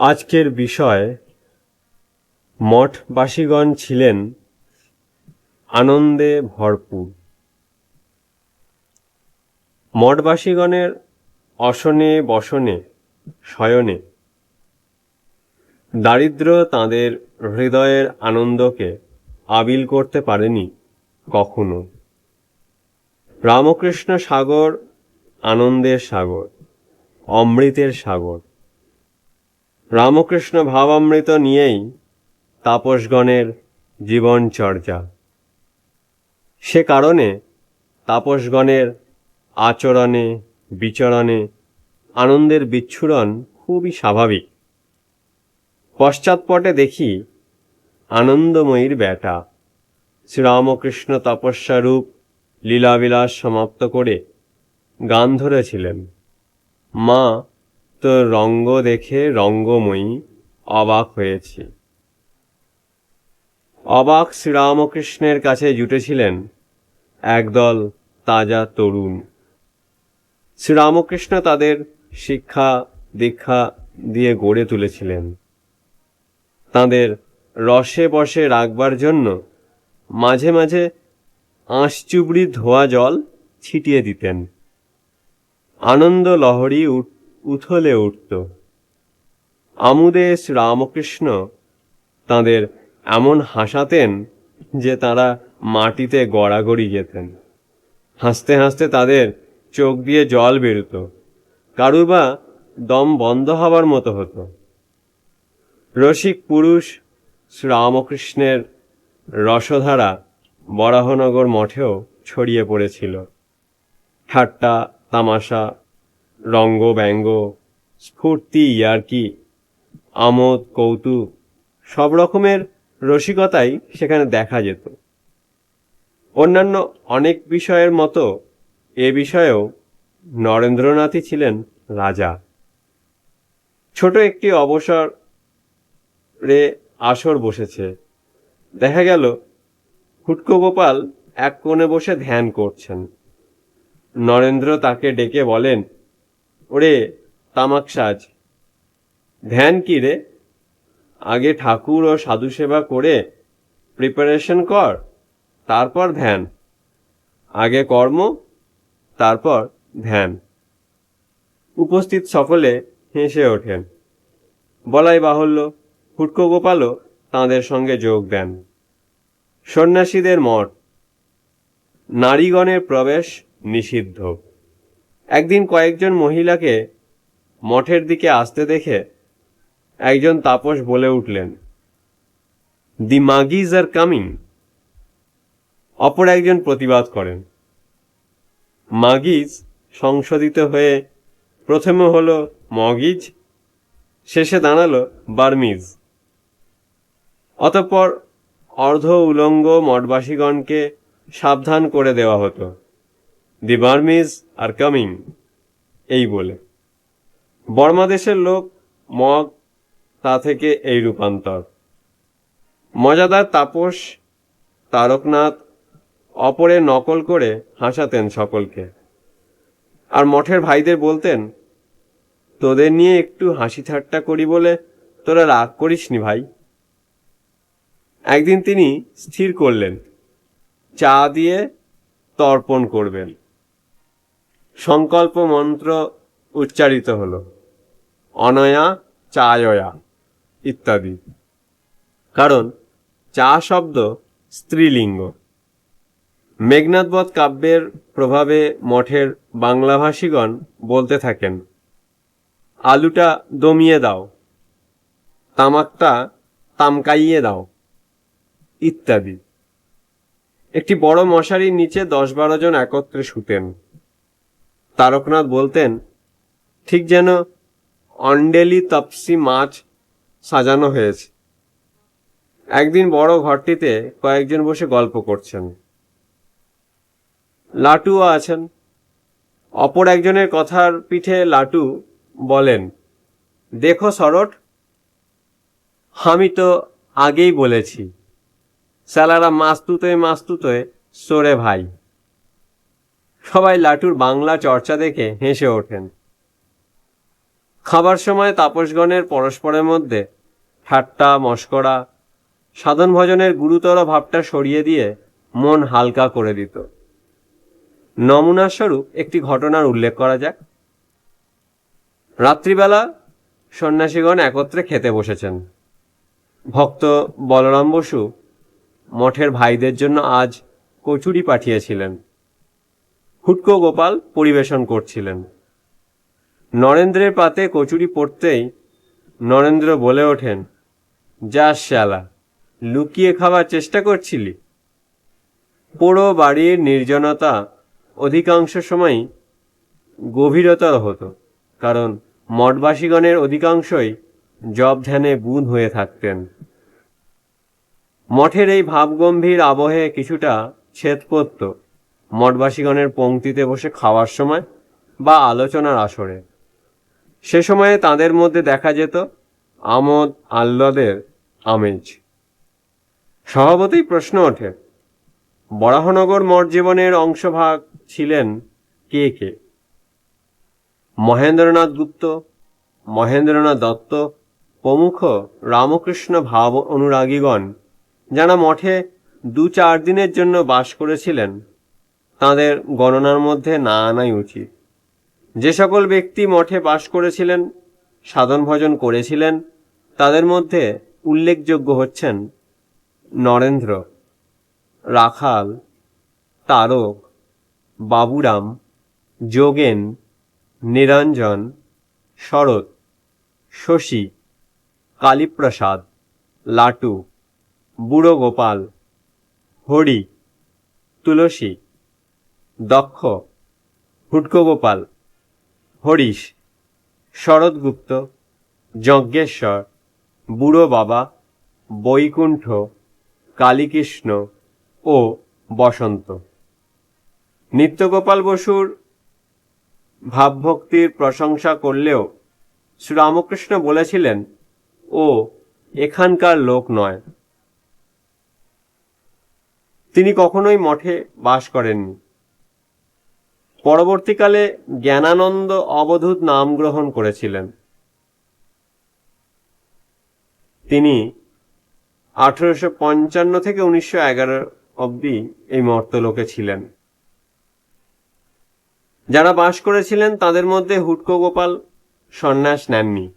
আজকের বিষয়, মঠবাসীগণ ছিলেন আনন্দে ভরপুর। মঠবাসীগণের অসনে বসনে, শয়নে, দারিদ্র তাদের হৃদয়ের আনন্দকে আবিল করতে পারেনি কখনো। রামকৃষ্ণ সাগর আনন্দের সাগর, অমৃতের সাগর। রামকৃষ্ণ ভাবামৃত নিয়েই তাপসগণের জীবনচর্যা সে কারণে তাপসগণের আচরণে, বিচরণে আনন্দের বিচ্ছুরণ খুবই স্বাভাবিক। পশ্চাৎপটে দেখি আনন্দময়ীর বেটা শ্রীরামকৃষ্ণ তপস্যারূপ লীলাবিলাস সমাপ্ত করে গান ধরেছিলেন। মা তোর রঙ্গ দেখে রঙ্গময়ী অবাক হয়েছি। অবাক শ্রীরামকৃষ্ণের কাছে জুটেছিলেন একদল তাজা তরুণ। শ্রীরামকৃষ্ণ তাদের শিক্ষা, দীক্ষা দিয়ে গড়ে তুলেছিলেন। তাদের রসে বসে রাখবার জন্য মাঝে মাঝে আঁশচুবড়ি ধোয়া জল ছিটিয়ে দিতেন। আনন্দ লহরী উথলে উঠত। আমুদে রামকৃষ্ণ তাদের এমন হাসাতেন যে তারা মাটিতে গড়াগড়ি যেতেন। হাসতে হাসতে তাদের চোখ দিয়ে জল বেরোত। কারুর বা দম বন্ধ হবার মতো হতো। রসিক পুরুষ শ্রীরামকৃষ্ণের রসধারা বরাহনগর মঠেও ছড়িয়ে পড়েছিল। ঠাট্টা, তামাশা রঙ্গ, ব্যঙ্গ, স্ফূর্তি, ইয়ার্কি, আমোদ, কৌতুক, সব রকমের রসিকতাই সেখানে দেখা যেত। অন্যান্য অনেক বিষয়ের মতো এ বিষয়েও নরেন্দ্রনাথই ছিলেন রাজা। ছোট একটি অবসর রে আসর বসেছে। দেখা গেল হুটকো গোপাল এক কোণে বসে ধ্যান করছেন। নরেন্দ্র তাকে ডেকে বলেন ওরে, তামাক সাজ। ধ্যান কি রে? আগে ঠাকুর ও সাধু সেবা করে প্রিপারেশন কর, তারপর ধ্যান। আগে কর্ম, তারপর ধ্যান। উপস্থিত সকলে হেসে ওঠেন। বলাই বাহুল্য, হুটকো গোপালও তাঁদের সঙ্গে যোগ দেন। সন্ন্যাসীদের মঠ। নারীগণের প্রবেশ নিষিদ্ধ। একদিন কয়েকজন মহিলাকে মঠের দিকে আসতে দেখে একজন তাপস বলে উঠলেন, দি মাগিজ আর কামিং। অপর একজন প্রতিবাদ করেন, মাগিজ সংশোধিত হয়ে প্রথমে হলো মগিজ, শেষে দাঁড়াল বার্মিজ। অতঃপর অর্ধ উলঙ্গ মঠবাসীগণকে সাবধান করে দেওয়া হতো। দি বার্মিজ আর কামিং এই বলে। বর্মা দেশের লোক মগ, তা থেকে এই রূপান্তর। মজাদার তাপস, তারকনাথ, অপরে নকল করে হাসাতেন সকলকে। আর মঠের ভাইদের বলতেন, তোদের নিয়ে একটু হাসি ঠাট্টা করি বলে তোরা রাগ করিসনি ভাই। একদিন তিনি স্থির করলেন, চা দিয়ে তর্পণ করবেন। সংকল্প মন্ত্র উচ্চারিত হলো। অনয়া, চায়য়া ইত্যাদি। কারণ, চা শব্দ স্ত্রীলিঙ্গ। মেঘনাথবধ কাব্যের প্রভাবে মঠের বাংলাভাষীগণ বলতে থাকেন, আলুটা দমিয়ে দাও, তামাকটা তামকাইয়ে দাও ইত্যাদি। একটি বড় মশারির নিচে দশ বারো জন একত্রে শুতেন। তারকনাথ বলতেন, ঠিক যেন অন্ডেলি তপসি মাছ সাজানো হয়েছে। একদিন বড় ঘরটিতে কয়েকজন বসে গল্প করছেন। লাটুও আছেন। অপর একজনের কথার পিঠে লাটু বলেন, দেখো সরট আমি তো আগেই বলেছি, স্যালারা মাস্তুতোয় মাস্তুতোয় সরে ভাই। সবাই লাটুর বাংলা চর্চা দেখে হেসে ওঠেন। খাবার সময় তাপসগণের পরস্পরের মধ্যে ঠাট্টা, মস্করা, সাধন ভজনের গুরুতর ভাবটা সরিয়ে দিয়ে মন হালকা করে দিত। নমুনাস্বরূপ একটি ঘটনার উল্লেখ করা যাক। রাত্রিবেলা সন্ন্যাসীগণ একত্রে খেতে বসেছেন। ভক্ত বলরাম বসু মঠের ভাইদের জন্য আজ কচুরি পাঠিয়েছিলেন। হুটকো গোপাল পরিবেশন করছিলেন। নরেন্দ্রের পাতে কচুরি পড়তেই নরেন্দ্র বলে ওঠেন যা শ্যালা লুকিয়ে খাওয়ার চেষ্টা করছিলি? পোড়ো বাড়ির নির্জনতা অধিকাংশ সময়ই গভীরতর হতো, কারণ মঠবাসীগণের অধিকাংশই জব ধ্যানে বুঁদ হয়ে থাকতেন। মঠের এই ভাবগম্ভীর আবহে কিছুটা ছেদ পড়ত মঠবাসীগণের পংক্তিতে বসে খাওয়ার সময় বা আলোচনার আসরে। সে সময়ে তাদের মধ্যে দেখা যেত আমোদ আহ্লাদের আমেজ। স্বভাবতই প্রশ্ন ওঠে, বরাহনগর মঠ জীবনের অংশভাগ ছিলেন কে কে? মহেন্দ্রনাথ গুপ্ত, মহেন্দ্রনাথ দত্ত, প্রমুখ রামকৃষ্ণ ভাব অনুরাগীগণ, যারা মঠে দু চার দিনের জন্য বাস করেছিলেন। তাদের গণনার মধ্যে না আনাই উচিত। যে সকল ব্যক্তি মঠে বাস করেছিলেন, সাধন ভজন করেছিলেন, তাদের মধ্যে উল্লেখযোগ্য হচ্ছেন নরেন্দ্র, রাখাল, তারক, বাবুরাম, যোগেন, নিরঞ্জন, শরৎ, শশী, কালীপ্রসাদ, লাটু বুড়ো গোপাল হরি, তুলসী দক্ষ হুটকো গোপাল হরিশ, শরৎগুপ্ত, যজ্ঞেশ্বর, বুড়ো বাবা, বৈকুণ্ঠ, কালীকৃষ্ণ ও বসন্ত। নিত্যগোপাল বসুর ভাবভক্তির প্রশংসা করলেও শ্রীরামকৃষ্ণ বলেছিলেন, ও, এখানকার লোক নয়। তিনি কখনোই মঠে বাস করেননি। পরবর্তীকালে জ্ঞানানন্দ অবধূত নাম গ্রহণ করেছিলেন। তিনি আঠেরোশো পঞ্চান্ন থেকে উনিশশো এগারো অবধি এই মর্তলোকে ছিলেন। যারা বাস করেছিলেন তাদের মধ্যে হুটকো গোপাল সন্ন্যাস নেননি।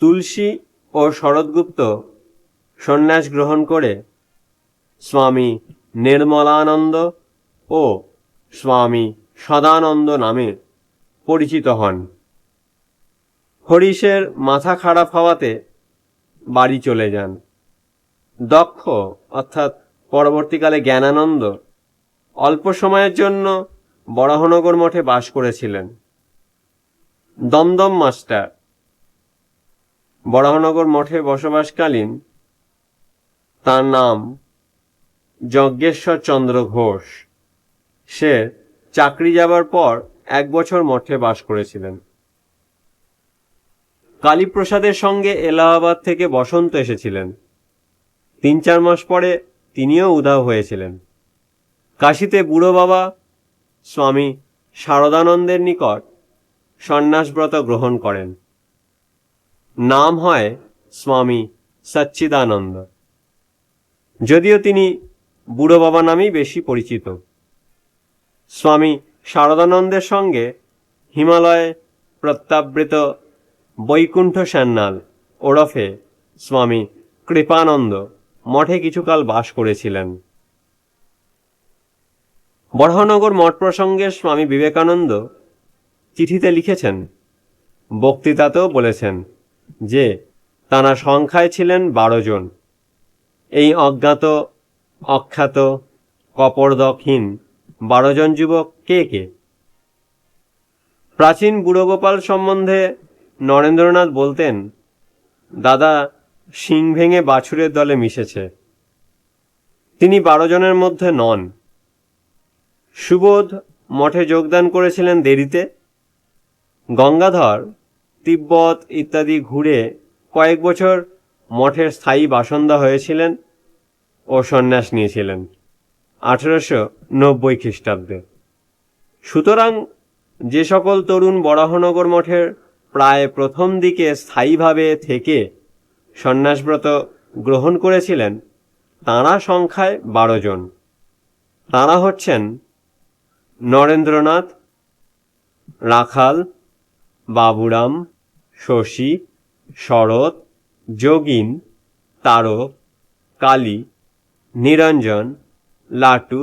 তুলসী ও শরৎগুপ্ত সন্ন্যাস গ্রহণ করে স্বামী নির্মলানন্দ ও স্বামী সদানন্দ নামে পরিচিত হন। হরিশের মাথা খারাপ হওয়াতে বাড়ি চলে যান। দক্ষ, অর্থাৎ পরবর্তীকালে জ্ঞানানন্দ, অল্প সময়ের জন্য বরাহনগর মঠে বাস করেছিলেন। দমদম মাস্টার বরাহনগর মঠে বসবাসকালীন তার নাম যজ্ঞেশ্বর চন্দ্র ঘোষ। সে চাকরি যাবার পর এক বছর মঠে বাস করেছিলেন। কালীপ্রসাদের সঙ্গে এলাহাবাদ থেকে বসন্ত এসেছিলেন। তিন চার মাস পরে তিনিও উধাও হয়েছিলেন। কাশিতে বুড়ো বাবা, স্বামী শারদানন্দের নিকট সন্ন্যাসব্রত গ্রহণ করেন। নাম হয় স্বামী সচ্চিদানন্দ। যদিও তিনি বুড়ো বাবা নামেই বেশি পরিচিত। স্বামী শারদানন্দের সঙ্গে হিমালয়ে প্রত্যাবৃত বৈকুণ্ঠ সান্যাল ওরফে স্বামী কৃপানন্দ মঠে কিছুকাল বাস করেছিলেন। বরহনগর মঠ প্রসঙ্গে স্বামী বিবেকানন্দ চিঠিতে লিখেছেন, বক্তৃতাতেও বলেছেন যে তারা সংখ্যায় ছিলেন বারো জন। এই অজ্ঞাত, অখ্যাত, কপরদকহীন বারো জন যুবক, কে কে? প্রাচীন বুড়োগোপাল সম্বন্ধে নরেন্দ্রনাথ বলতেন, দাদা, শিং ভেঙে বাছুরের দলে মিশেছে। তিনি বারো জনের মধ্যে নন। সুবোধ মঠে যোগদান করেছিলেন দেরিতে। গঙ্গাধর, তিব্বত ইত্যাদি ঘুরে কয়েক বছর মঠের স্থায়ী বাসন্দা হয়েছিলেন ও সন্ন্যাস নিয়েছিলেন। আঠেরোশো নব্বই খ্রিস্টাব্দে। সুতরাং যে সকল তরুণ বরাহনগর মঠের প্রায় প্রথম দিকে স্থায়ীভাবে থেকে সন্ন্যাসব্রত গ্রহণ করেছিলেন, তাঁরা সংখ্যায় বারো জন। তাঁরা হচ্ছেন নরেন্দ্রনাথ, রাখাল, বাবুরাম, শশী, শরৎ, যোগিন, তারক, কালী, নিরঞ্জন লাটু,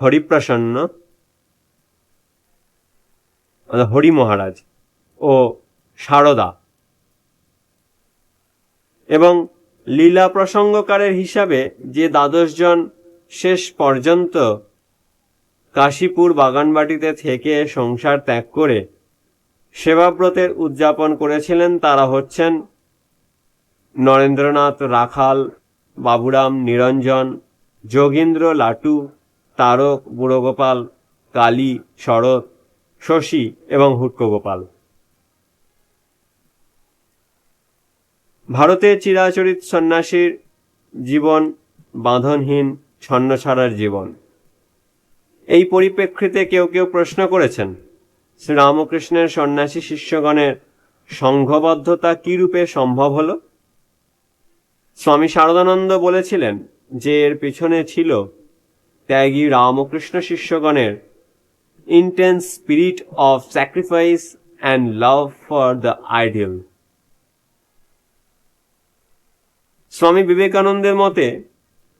হরিপ্রসন্ন মানে হরি মহারাজ ও সারদা। এবং লীলা প্রসঙ্গকারের হিসাবে যে দ্বাদশজন শেষ পর্যন্ত কাশীপুর বাগানবাটিতে থেকে সংসার ত্যাগ করে সেবাব্রতের উদযাপন করেছিলেন তারা হচ্ছেন নরেন্দ্রনাথ, রাখাল, বাবুরাম, নিরঞ্জন যোগীন্দ্র লাটু, তারক বুড়োগোপাল, কালী, শরৎ, শশী এবং হুট্টগোপাল। ভারতের চিরাচরিত সন্ন্যাসীর জীবন বাঁধনহীন ছন্নছাড়ার জীবন। এই পরিপ্রেক্ষিতে কেউ কেউ প্রশ্ন করেছেন, শ্রীরামকৃষ্ণের সন্ন্যাসী শিষ্যগণের সংঘবদ্ধতা কী রূপে সম্ভব হলো? স্বামী শারদানন্দ বলেছিলেন যে এর পিছনে ছিল ত্যাগী Ramakrishna শিষ্যগণের intense spirit of sacrifice and love for the ideal Swami বিবেকানন্দের মতে,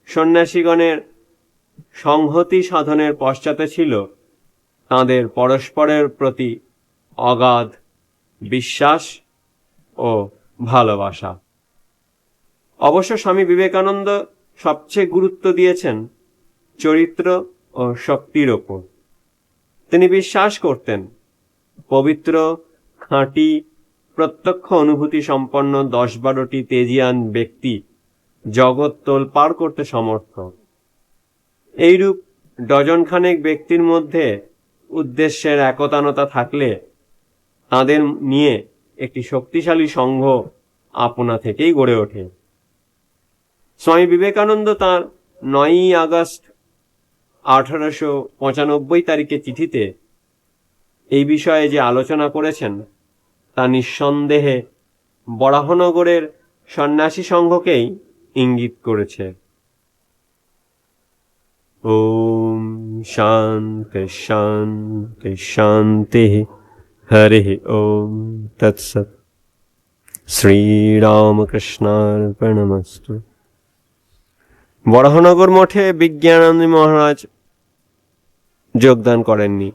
সন্ন্যাসীগণের সংহতি সাধনের পশ্চাতে ছিল তাঁদের পরস্পরের প্রতি অগাধ বিশ্বাস ও ভালোবাসা। অবশ্য স্বামী বিবেকানন্দ সবচেয়ে গুরুত্ব দিয়েছেন চরিত্র ও শক্তির ওপর। তিনি বিশ্বাস করতেন, পবিত্র খাঁটি প্রত্যক্ষ অনুভূতি সম্পন্ন দশ বারোটি তেজিয়ান ব্যক্তি জগৎ তোলপার করতে সমর্থ। এইরূপ ডজনখানেক ব্যক্তির মধ্যে উদ্দেশ্যের একতানতা থাকলে তাদের নিয়ে একটি শক্তিশালী সংঘ আপনা থেকেই গড়ে ওঠে। স্বামী বিবেকানন্দ তাঁর নয়ই আগস্ট আঠারোশো পঁচানব্বই তারিখে চিঠিতে এই বিষয়ে যে আলোচনা করেছেন, তা নিঃসন্দেহে বরাহনগরের সন্ন্যাসী সংঘকেই ইঙ্গিত করেছে। ওম শান্তি শান্তি শান্তি হরে ওম তৎসৎ। শ্রীরামকৃষ্ণার্পণমস্তু। বরাহনগর মঠে বিজ্ঞানানন্দী মহারাজ যোগদান করেননি।